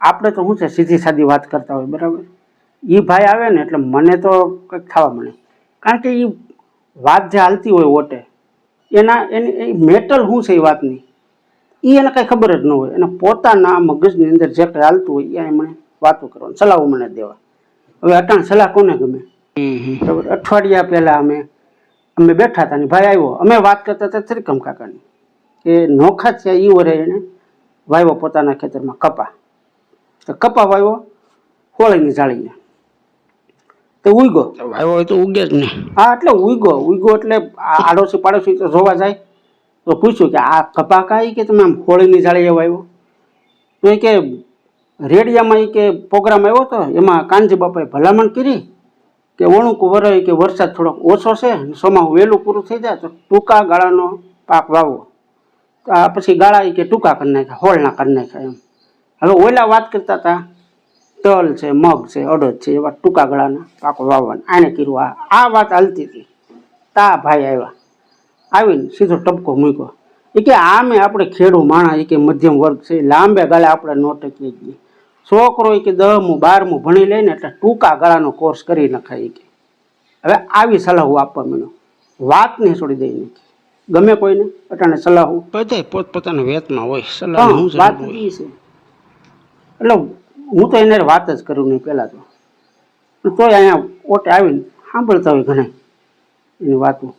આપણે તો શું છે સીધી સાદી વાત કરતા હોય બરાબર? એ ભાઈ આવે ને એટલે મને તો કંઈક થવા મળે. કારણ કે એ વાત જે હાલતી હોય ઓટે એના એની એ મેટલ શું છે એ વાતની? એ એને કાંઈ ખબર જ ન હોય. એને પોતાના મગજની અંદર જે કંઈ હાલતું હોય એ મને વાતો કરવાની સલાહો મને દેવા. હવે અટાણ સલાહ કોને ગમે? બરાબર? અઠવાડિયા પહેલા અમે અમે બેઠા હતા ને ભાઈ આવ્યો. અમે વાત કરતા હતા ત્રિકમ કાકાની. કે નોખા છે એ વરે એને વાવ્યો પોતાના ખેતરમાં કપા. કપા વાવ્યો હોળીની જાળીને તો ઉઈગો વાયો હોય તો ઉગે જ નહીં હા એટલે ઉઈગો ઉઈગો એટલે આ આડોશી પાડોશી તો જોવા જાય. તો પૂછ્યું કે આ કપા કાંઈ કે તમે આમ હોળીની જાળીએ વાવ્યો તો એ કે રેડિયામાં એ કે પ્રોગ્રામ આવ્યો હતો એમાં કાનજી બાપાએ ભલામણ કરી કે ઓણુક વરાય કે વરસાદ થોડોક ઓછો છે સોમાં વહેલું પૂરું થઈ જાય તો ટૂંકા ગાળાનો પાક વાવો. તો આ પછી ગાળા એ કે ટૂંકા કરી નાખ્યા હોળના કરી નાખ્યા એમ. હવે ઓલા વાત કરતા હતા તલ છે મગ છે અડદ છે એવા ટૂંકા ગળાના પાકો વાવવાના. આને કર્યું આ આ વાત હાલતી હતી. તા ભાઈ આવ્યા. આવીને સીધો ટપકો મૂક્યો. એ કે આમે આપણે ખેડૂ માણા એ કે મધ્યમ વર્ગ છે લાંબે ગાળે આપણે ન ટકી છીએ છોકરો એ કે દસમું બારમું ભણી લઈને એટલે ટૂંકા ગાળાનો કોર્સ કરી નખાય એ કે. હવે આવી સલાહ આપવા મળ્યો વાત નહીં છોડી દઈ નાખી. ગમે કોઈને અટાણે સલાહ. બધા પોતપોતાના વેતમાં હોય સલાહ વાત છે. એટલે હું તો એને વાત જ કરું નહીં પહેલાં તો. તોય અહીંયા ઓટે આવીને સાંભળતા હોય ઘણા એની વાતો.